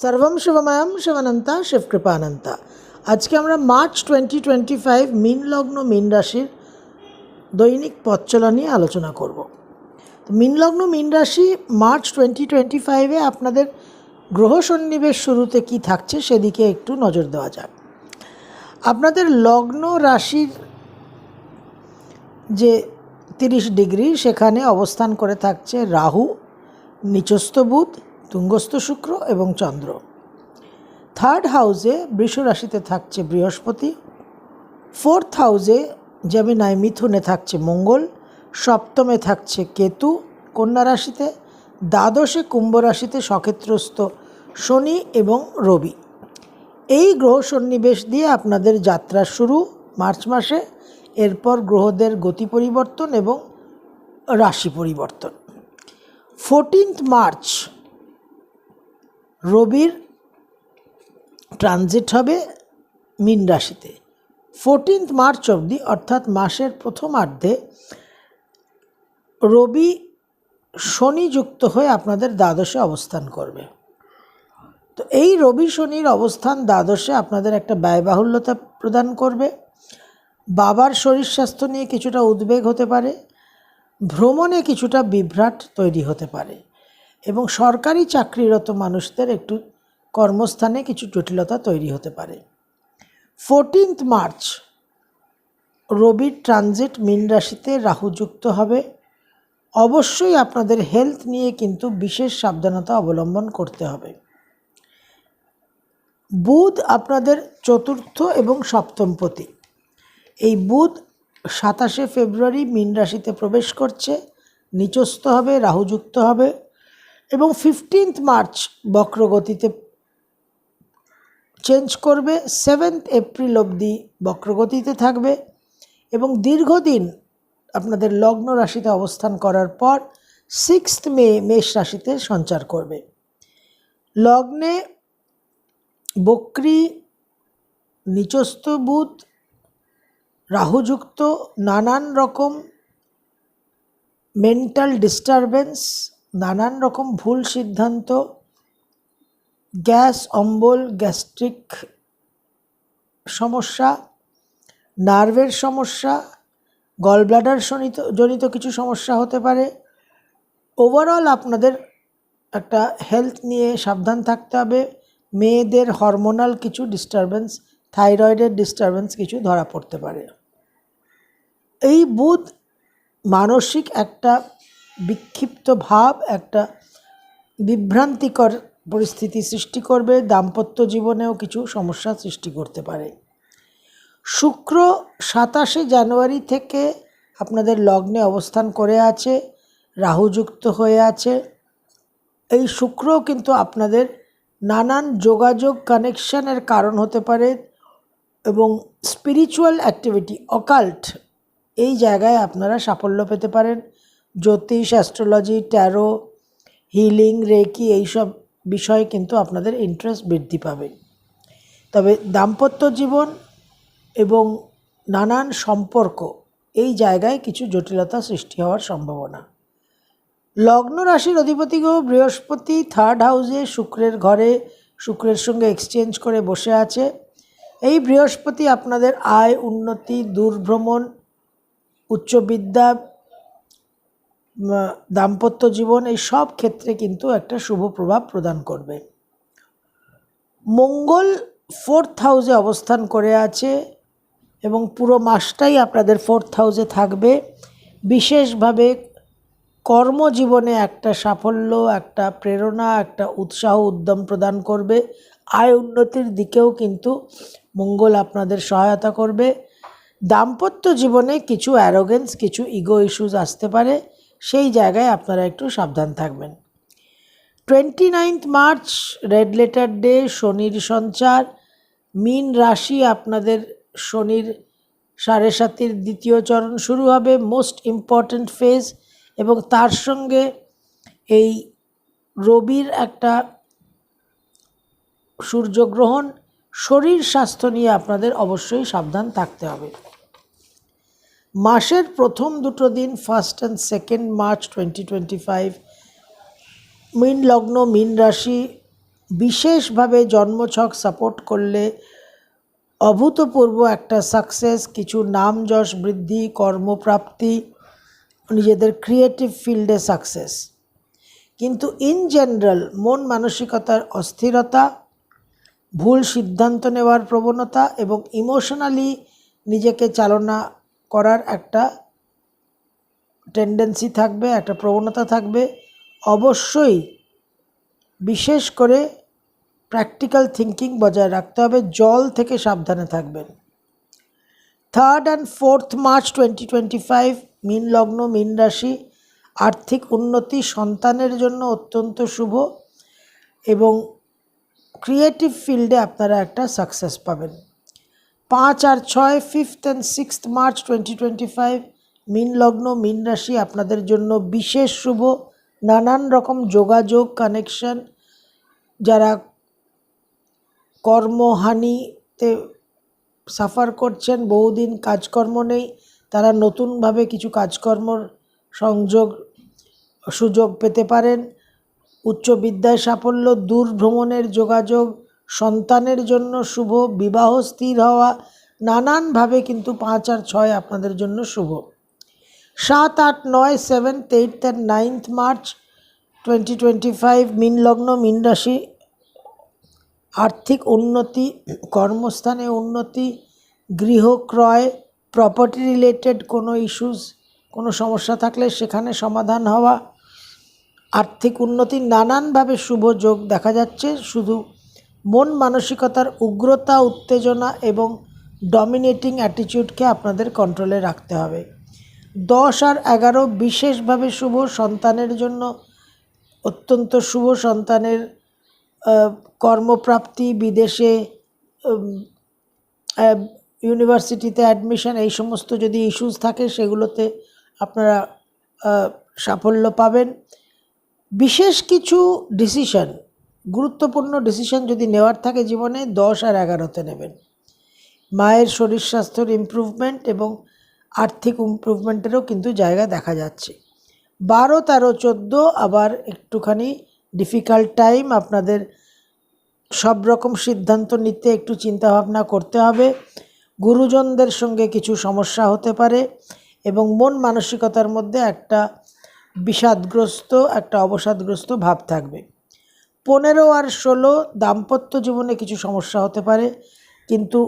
সর্বম শিবময়ম শিবানন্তা শিবকৃপানন্তা। আজকে আমরা মার্চ টোয়েন্টি টোয়েন্টি ফাইভ মিন লগ্ন, মিন রাশির দৈনিক পথচলা নিয়ে আলোচনা করব। মিন লগ্ন, মিন রাশি মার্চ টোয়েন্টি টোয়েন্টি ফাইভে আপনাদের গ্রহ সন্নিবেশ শুরুতে কি থাকছে সেদিকে একটু নজর দেওয়া যাক। আপনাদের লগ্ন রাশির যে তিরিশ ডিগ্রি, সেখানে অবস্থান করে থাকছে রাহু, নিচস্থ বুধ তুঙ্গস্থ শুক্র এবং চন্দ্র। থার্ড হাউসে বৃষ রাশিতে থাকছে বৃহস্পতি। ফোর্থ হাউসে জেমিনাই মিথুনে থাকছে মঙ্গল। সপ্তমে থাকছে কেতু কন্যা রাশিতে। দ্বাদশে কুম্ভ রাশিতে সক্ষেত্রস্থ শনি এবং রবি। এই গ্রহ সন্নিবেশ দিয়ে আপনাদের যাত্রা শুরু মার্চ মাসে। এরপর গ্রহদের গতি পরিবর্তন এবং রাশি পরিবর্তন। ফোরটিন্থ মার্চ রবির ট্রানজিট হবে মিন রাশিতে। ফোরটিন্থ মার্চ অবধি, অর্থাৎ মাসের প্রথমার্ধে রবি শনি যুক্ত হয়ে আপনাদের দ্বাদশে অবস্থান করবে। তো এই রবি শনির অবস্থান দ্বাদশে আপনাদের একটা ব্যয়বাহুল্যতা প্রদান করবে। বাবার শরীর স্বাস্থ্য নিয়ে কিছুটা উদ্বেগ হতে পারে। ভ্রমণে কিছুটা বিভ্রাট তৈরি হতে পারে। এবং সরকারি চাকরিরত মানুষদের একটু কর্মস্থানে কিছু জটিলতা তৈরি হতে পারে। ফোরটিন্থ মার্চ রবির ট্রানজিট মিন রাশিতে রাহু যুক্ত হবে। অবশ্যই আপনাদের হেলথ নিয়ে কিন্তু বিশেষ সাবধানতা অবলম্বন করতে হবে। বুধ আপনাদের চতুর্থ এবং সপ্তমপতি এই বুধ সাতাশে ফেব্রুয়ারি মিন রাশিতে প্রবেশ করছে, নিচস্থ হবে রাহুযুক্ত হবে। এবং ফিফটিন্থ মার্চ বক্রগতিতে চেঞ্জ করবে। সেভেন্থ এপ্রিল অবধি বক্রগতিতে থাকবে এবং দীর্ঘদিন আপনাদের লগ্ন রাশিতে অবস্থান করার পর সিক্সথ মে মেষ রাশিতে সঞ্চার করবে। লগ্নে বক্রি, নিচস্থ বুধ, রাহুযুক্ত, নানান রকম মেন্টাল ডিস্টারবেন্স নানান রকম ভুল সিদ্ধান্ত, গ্যাস, অম্বল, গ্যাস্ট্রিক সমস্যা, নার্ভের সমস্যা, গলব্লাডার জনিত জনিত কিছু সমস্যা হতে পারে। ওভারঅল আপনাদের একটা হেলথ নিয়ে সাবধান থাকতে হবে। মেয়েদের হরমোনাল কিছু ডিস্টারবেন্স থাইরয়েডের ডিস্টারবেন্স কিছু ধরা পড়তে পারে। এই বুধ মানসিক একটা বিক্ষিপ্ত ভাব একটা বিভ্রান্তিকর পরিস্থিতি সৃষ্টি করবে, দাম্পত্য জীবনেও কিছু সমস্যা সৃষ্টি করতে পারে। শুক্র সাতাশে জানুয়ারি থেকে আপনাদের লগ্নে অবস্থান করে আছে, রাহুযুক্ত হয়ে আছে। এই শুক্রও কিন্তু আপনাদের নানান যোগাযোগ কানেকশনের কারণ হতে পারে এবং স্পিরিচুয়াল অ্যাক্টিভিটি অকাল্ট এই জায়গায় আপনারা সাফল্য পেতে পারেন। জ্যোতিষ অ্যাস্ট্রোলজি ট্যারো হিলিং রেকি এইসব বিষয়ে কিন্তু আপনাদের ইন্টারেস্ট বৃদ্ধি পাবে। তবে দাম্পত্য জীবন এবং নানান সম্পর্ক এই জায়গায় কিছু জটিলতা সৃষ্টি হওয়ার সম্ভাবনা। লগ্ন রাশির অধিপতি গ্রহ বৃহস্পতি থার্ড হাউসে শুক্রের ঘরে, শুক্রের সঙ্গে এক্সচেঞ্জ করে বসে আছে। এই বৃহস্পতি আপনাদের আয়, উন্নতি, দূরভ্রমণ, উচ্চবিদ্যা দাম্পত্য জীবন এই সব ক্ষেত্রে কিন্তু একটা শুভ প্রভাব প্রদান করবে। মঙ্গল ফোর্থ হাউসে অবস্থান করে আছে এবং পুরো মাসটাই আপনাদের ফোর্থ হাউসে থাকবে। বিশেষভাবে কর্মজীবনে একটা সাফল্য, একটা প্রেরণা, একটা উৎসাহ উদ্যম প্রদান করবে। আয় উন্নতির দিকেও কিন্তু মঙ্গল আপনাদের সহায়তা করবে। দাম্পত্য জীবনে কিছু অ্যারোগেন্স কিছু ইগো ইস্যুস আসতে পারে। সেই জায়গায় আপনারা একটু সাবধান থাকবেন। Twenty ninth March red letter day শনির সঞ্চার। মিন রাশি আপনাদের শনির সাড়ে সাতির দ্বিতীয় চরণ শুরু হবে মোস্ট ইম্পর্ট্যান্ট ফেজ এবং তার সঙ্গে এই রবির একটা সূর্যগ্রহণ, শরীর স্বাস্থ্য নিয়ে আপনাদের অবশ্যই সাবধান থাকতে হবে। মাসের প্রথম দুটো দিন first and second March twenty twenty five মিন লগ্ন, মিন রাশি বিশেষভাবে জন্মছক সাপোর্ট করলে অভূতপূর্ব একটা সাকসেস কিছু নাম যশ বৃদ্ধি, কর্মপ্রাপ্তি, নিজেদের ক্রিয়েটিভ ফিল্ডে সাকসেস কিন্তু ইন জেনারেল মন মানসিকতার অস্থিরতা, ভুল সিদ্ধান্ত নেওয়ার প্রবণতা এবং ইমোশনালি নিজেকে চালনা করার একটা টেন্ডেন্সি থাকবে, একটা প্রবণতা থাকবে। অবশ্যই বিশেষ করে প্র্যাকটিক্যাল থিঙ্কিং বজায় রাখতে হবে, জল থেকে সাবধানে থাকবেন। Third and fourth March twenty twenty five মিন লগ্ন, মিন রাশি, আর্থিক উন্নতি, সন্তানের জন্য অত্যন্ত শুভ এবং ক্রিয়েটিভ ফিল্ডে আপনারা একটা সাকসেস পাবেন। পাঁচ আর ছয় fifth and sixth March twenty twenty five মিন লগ্ন, মিন রাশি আপনাদের জন্য বিশেষ শুভ। নানান রকম যোগাযোগ কানেকশন যারা কর্মহানিতে সাফার করছেন, বহুদিন কাজকর্ম নেই, তারা নতুনভাবে কিছু কাজকর্মর সংযোগ, সুযোগ পেতে পারেন। উচ্চ বিদ্যায় সাফল্য দূর ভ্রমণের যোগাযোগ সন্তানের জন্য শুভ, বিবাহ স্থির হওয়া, নানানভাবে কিন্তু পাঁচ আর ছয় আপনাদের জন্য শুভ। সাত, আট, নয় seventh eight and ninth March twenty twenty five মিন লগ্ন রাশি আর্থিক উন্নতি, কর্মস্থানে উন্নতি, গৃহ ক্রয় প্রপার্টি রিলেটেড কোনো ইস্যুস কোনো সমস্যা থাকলে সেখানে সমাধান হওয়া, আর্থিক উন্নতি, নানানভাবে শুভ যোগ দেখা যাচ্ছে, শুধু মন মানসিকতার উগ্রতা, উত্তেজনা এবং ডমিনেটিং অ্যাটিটিউডকে আপনাদের কন্ট্রোলে রাখতে হবে। দশ আর এগারো বিশেষভাবে শুভ সন্তানের জন্য অত্যন্ত শুভ সন্তানের কর্মপ্রাপ্তি, বিদেশে ইউনিভার্সিটিতে অ্যাডমিশন এই সমস্ত যদি ইস্যুস থাকে সেগুলোতে আপনারা সাফল্য পাবেন। বিশেষ কিছু ডিসিশন গুরুত্বপূর্ণ ডিসিশন যদি নেওয়ার থাকে জীবনে, দশ আর এগারোতে নেবেন। মায়ের শরীর স্বাস্থ্যের ইমপ্রুভমেন্ট এবং আর্থিক ইমপ্রুভমেন্টেরও কিন্তু জায়গা দেখা যাচ্ছে। বারো, তেরো, চোদ্দ আবার একটুখানি ডিফিকাল্ট টাইম আপনাদের সব রকম সিদ্ধান্ত নিতে একটু চিন্তাভাবনা করতে হবে। গুরুজনদের সঙ্গে কিছু সমস্যা হতে পারে এবং মন মানসিকতার মধ্যে একটা বিষাদগ্রস্ত, একটা অবসাদগ্রস্ত ভাব থাকবে। পনেরো আর ষোলো দাম্পত্য জীবনে কিছু সমস্যা হতে পারে, কিন্তু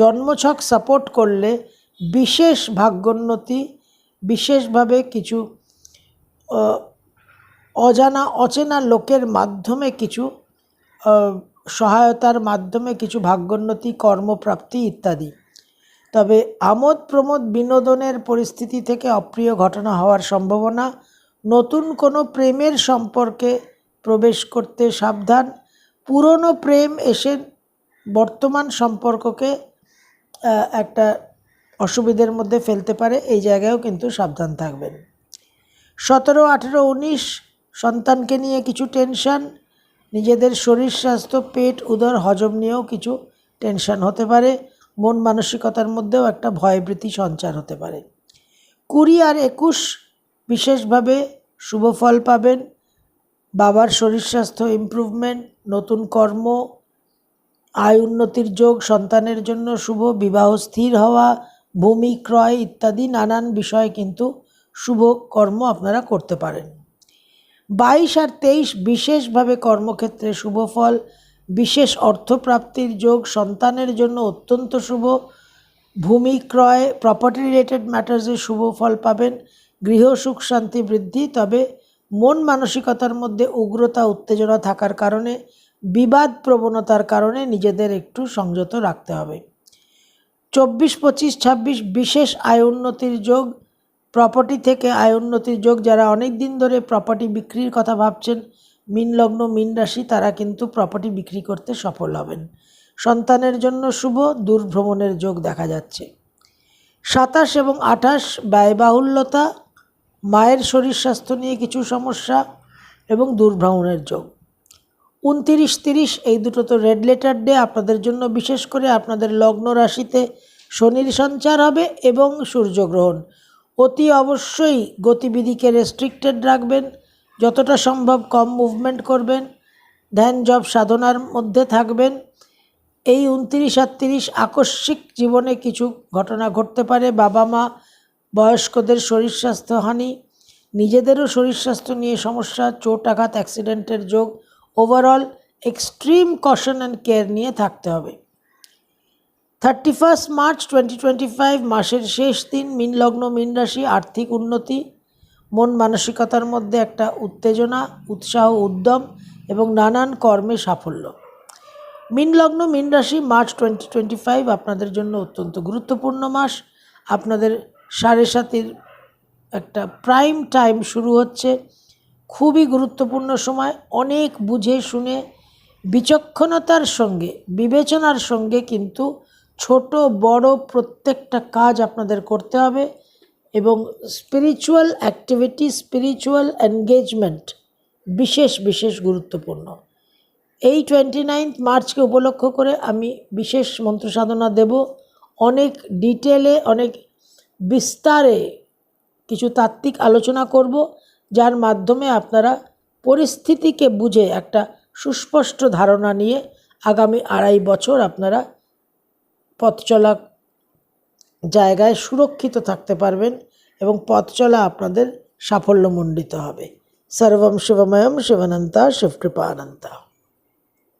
জন্মছক সাপোর্ট করলে বিশেষ ভাগ্যোন্নতি, বিশেষভাবে কিছু অজানা, অচেনা লোকের মাধ্যমে কিছু সহায়তার মাধ্যমে কিছু ভাগ্যোন্নতি, কর্মপ্রাপ্তি ইত্যাদি। তবে আমোদ প্রমোদ বিনোদনের পরিস্থিতি থেকে অপ্রিয় ঘটনা হওয়ার সম্ভাবনা, নতুন কোনো প্রেমের সম্পর্কে প্রবেশ করতে সাবধান। পুরনো প্রেম এসে বর্তমান সম্পর্ককে একটা অসুবিধের মধ্যে ফেলতে পারে, এই জায়গায়ও কিন্তু সাবধান থাকবেন। সতেরো, আঠেরো, উনিশ, সন্তানকে নিয়ে কিছু টেনশন, নিজেদের শরীর স্বাস্থ্য, পেট, উদর, হজম নিয়েও কিছু টেনশন হতে পারে, মন মানসিকতার মধ্যেও একটা ভয়ভীতি সঞ্চার হতে পারে। কুড়ি আর একুশ, বিশেষভাবে শুভ ফল পাবেন বাবার শরীর স্বাস্থ্য ইমপ্রুভমেন্ট নতুন কর্ম, আয় উন্নতির যোগ, সন্তানের জন্য শুভ, বিবাহ স্থির হওয়া, ভূমি ক্রয় ইত্যাদি নানান বিষয়ে কিন্তু শুভ কর্ম আপনারা করতে পারেন। বাইশ আর তেইশ বিশেষভাবে কর্মক্ষেত্রে শুভ ফল, বিশেষ অর্থপ্রাপ্তির যোগ, সন্তানের জন্য অত্যন্ত শুভ, ভূমি ক্রয় প্রপার্টি রিলেটেড ম্যাটার্সে শুভ ফল পাবেন, গৃহ সুখ শান্তি বৃদ্ধি, তবে মন মানসিকতার মধ্যে উগ্রতা, উত্তেজনা থাকার কারণে, বিবাদ প্রবণতার কারণে নিজেদের একটু সংযত রাখতে হবে। চব্বিশ পঁচিশ ছাব্বিশ বিশেষ আয় উন্নতির যোগ প্রপার্টি থেকে আয় উন্নতির যোগ, যারা অনেক দিন ধরে প্রপার্টি বিক্রির কথা ভাবছেন, মিন লগ্ন, মিন রাশি, তারা কিন্তু প্রপার্টি বিক্রি করতে সফল হবেন। সন্তানের জন্য শুভ, দূরভ্রমণের যোগ দেখা যাচ্ছে। সাতাশ এবং আঠাশ ব্যয়বাহুল্যতা মায়ের শরীর স্বাস্থ্য নিয়ে কিছু সমস্যা এবং দূরভ্রমণের যোগ। উনতিরিশ তিরিশ, এই দুটো তো রেড লেটার ডে আপনাদের জন্য বিশেষ করে আপনাদের লগ্ন রাশিতে শনির সঞ্চার হবে এবং সূর্যগ্রহণ। অতি অবশ্যই গতিবিধিকে রেস্ট্রিক্টেড রাখবেন, যতটা সম্ভব কম মুভমেন্ট করবেন ধ্যান জব সাধনার মধ্যে থাকবেন। এই উনত্রিশ আটত্রিশ, আকস্মিক জীবনে কিছু ঘটনা ঘটতে পারে বাবা মা বয়স্কদের শরীর স্বাস্থ্যহানি নিজেদেরও শরীর স্বাস্থ্য নিয়ে সমস্যা, চোট আঘাত, অ্যাক্সিডেন্টের যোগ overall extreme caution and care নিয়ে থাকতে হবে। Thirty first March twenty twenty five মাসের শেষ দিন, মিন লগ্ন, মিন রাশি, আর্থিক উন্নতি, মন মানসিকতার মধ্যে একটা উত্তেজনা, উৎসাহ, উদ্যম এবং নানান কর্মে সাফল্য। মিন লগ্ন, মিন রাশি মার্চ টোয়েন্টি টোয়েন্টি ফাইভ আপনাদের জন্য অত্যন্ত গুরুত্বপূর্ণ মাস। আপনাদের সাড়ে সাতের একটা প্রাইম টাইম শুরু হচ্ছে। খুবই গুরুত্বপূর্ণ সময়। অনেক বুঝে শুনে, বিচক্ষণতার সঙ্গে, বিবেচনার সঙ্গে কিন্তু ছোট, বড় প্রত্যেকটা কাজ আপনাদের করতে হবে এবং স্পিরিচুয়াল অ্যাক্টিভিটি স্পিরিচুয়াল এনগেজমেন্ট বিশেষ বিশেষ গুরুত্বপূর্ণ। এই টোয়েন্টি নাইনথ মার্চকে উপলক্ষ করে আমি বিশেষ মন্ত্র সাধনা দেব। অনেক ডিটেলে অনেক বিস্তারে কিছু তাত্ত্বিক আলোচনা করব, যার মাধ্যমে আপনারা পরিস্থিতিকে বুঝে একটা সুস্পষ্ট ধারণা নিয়ে আগামী আড়াই বছর আপনারা পথ চলা জায়গায় সুরক্ষিত থাকতে পারবেন এবং পথ চলা আপনাদের সাফল্যমণ্ডিত হবে। সর্বম শিবময়ম শিবানন্তা শিবকৃপানন্তা